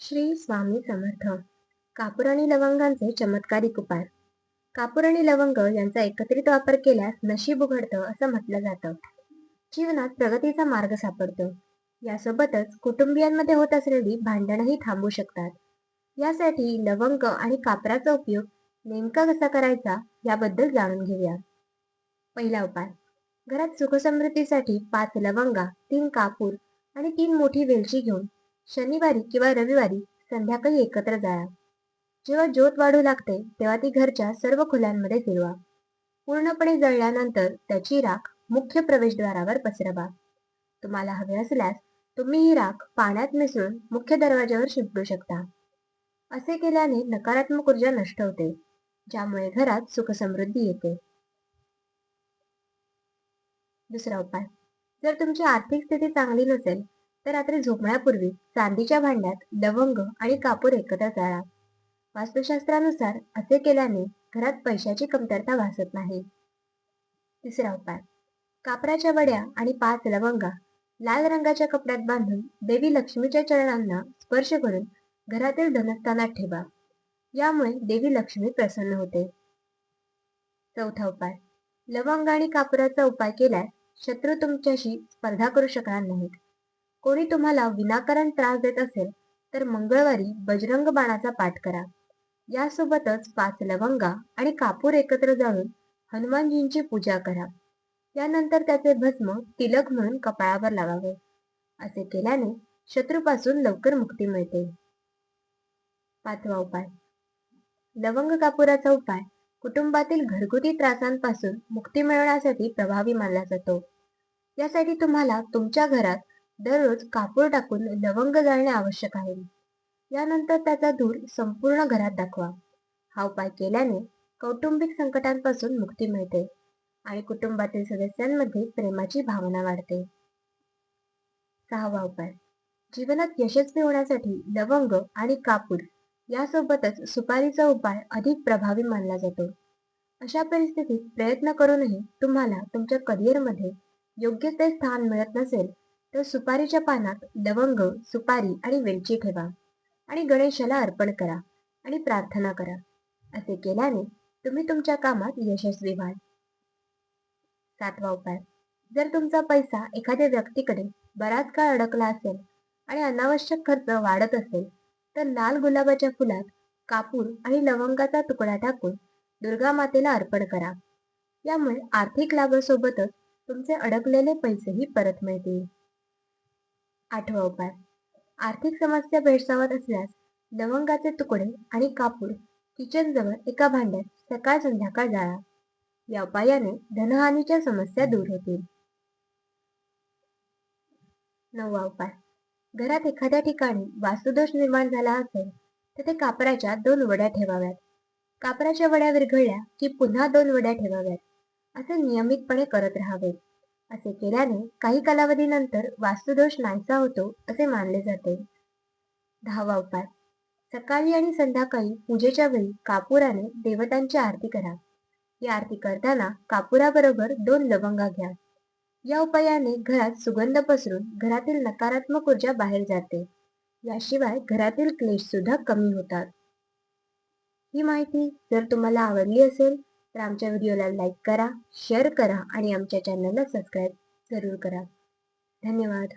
श्री स्वामी समर्थ. कापूर आणि लवंगांचे चमत्कारिक उपाय. कापूर आणि लवंग यांचा एकत्रित वापर केल्यास नशीब उघडतं असं म्हटलं जातं. जीवनात प्रगतीचा मार्ग सापडतो. यासोबतच कुटुंबियांमध्ये होत असलेली भांडणही थांबू शकतात. यासाठी लवंग आणि कापराचा उपयोग नेमका कसा करायचा याबद्दल जाणून घेऊया. पहिला उपाय. घरात सुखसमृद्धीसाठी पाच लवंगा तीन कापूर आणि तीन मोठी वेलची घेऊन शनिवारी किंवा रविवारी संध्याकाळी एकत्र जाळा जेव्हा ज्योत वाढू लागते तेव्हा ती घरच्या सर्व खोल्यांमध्ये फिरवा. पूर्णपणे जळल्यानंतर त्याची राख मुख्य प्रवेशद्वारावर पसरवा. तुम्हाला हवे असल्यास तुम्ही ही राख पाण्यात मिसळून मुख्य दरवाज्यावर शिंपडू शकता. असे केल्याने नकारात्मक ऊर्जा नष्ट होते ज्यामुळे घरात सुखसमृद्धी येते. दुसरा उपाय. जर तुमची आर्थिक स्थिती चांगली नसेल तर रात्री झोपण्यापूर्वी चांदीच्या भांड्यात लवंग आणि कापूर एकत्र जाळा वास्तुशास्त्रानुसार असे केल्याने घरात पैशाची कमतरता भासत नाही. तिसरा उपाय. कापराच्या वड्या आणि पाच लवंगा लाल रंगाच्या कपड्यात बांधून देवी लक्ष्मीच्या चरणांना स्पर्श करून घरातील धनस्थानात ठेवा. यामुळे देवी लक्ष्मी प्रसन्न होते. चौथा उपाय. लवंग आणि कापराचा उपाय केल्यास शत्रू तुमच्याशी स्पर्धा करू शकणार नाहीत. कोणी तुम्हाला विनाकारण त्रास देत असेल तर मंगळवारी बजरंग बाणाचा पाठ करा. यासोबतच पाच लवंगा आणि कापूर एकत्र जाळून हनुमानजींची पूजा करा. यानंतर त्याचे भस्म तिलक म्हणून कपाळावर लावावे. असे केल्याने शत्रूपासून लवकर मुक्ती मिळते. पाचवा उपाय. लवंग कापुराचा उपाय कुटुंबातील घरगुती त्रासांपासून मुक्ती मिळवण्यासाठी प्रभावी मानला जातो. यासाठी तुम्हाला तुमच्या घरात दररोज कापूर टाकून लवंग जाळणे आवश्यक आहे. यानंतर त्याचा धूर संपूर्ण घरात दाखवा. हा उपाय केल्याने कौटुंबिक संकटांपासून मुक्ती मिळते आणि कुटुंबातील सदस्यांमध्ये प्रेमाची भावना वाढते. सहावा उपाय. जीवनात यशस्वी होण्यासाठी लवंग आणि कापूर यासोबतच सुपारीचा उपाय अधिक प्रभावी मानला जातो. अशा परिस्थितीत प्रयत्न करूनही तुम्हाला तुमच्या करिअरमध्ये योग्य ते स्थान मिळत नसेल तर सुपारीच्या पानात लवंग सुपारी आणि वेलची ठेवा आणि गणेशाला अर्पण करा आणि प्रार्थना करा. असे केल्याने तुम्ही तुमच्या कामात यशस्वी व्हाल. सातवा उपाय. जर तुमचा पैसा एखाद्या व्यक्तीकडे बराच काळ अडकला असेल आणि अनावश्यक खर्च वाढत असेल तर लाल गुलाबाच्या फुलात कापूर आणि लवंगाचा तुकडा टाकून दुर्गा मातेला अर्पण करा. यामुळे आर्थिक लाभासोबतच तुमचे अडकलेले पैसेही परत मिळतील. आठवा उपाय. आर्थिक समस्या भेडसावत असल्यास लवंगाचे तुकडे आणि कापूर किचन जवळ एका भांड्यात सकाळ संध्याकाळ जाळा. या उपायाने धनहानीच्या समस्या दूर होतील. नववा उपाय. घरात एखाद्या ठिकाणी वास्तुदोष निर्माण झाला असेल तर ते कापराच्या दोन वड्या ठेवाव्यात. कापराच्या वड्या विरघळल्या की पुन्हा दोन वड्या ठेवाव्यात. असे नियमितपणे करत राहावे. असे केल्याने काही कालावधीनंतर वास्तुदोष नाहीसा होतो असे मानले जाते. दहावा उपाय. सकाळी आणि संध्याकाळी पूजेच्या वेळी कापुराने देवतांची आरती करा. ही आरती करताना कापुराबरोबर दोन लवंगा घ्या. या उपायाने घरात सुगंध पसरून घरातील नकारात्मक ऊर्जा बाहेर जाते. याशिवाय घरातील क्लेश सुद्धा कमी होतात. ही माहिती जर तुम्हाला आवडली असेल तर आमच्या व्हिडिओला लाईक करा शेअर करा आणि आमच्या चॅनलला सबस्क्राईब जरूर करा. धन्यवाद.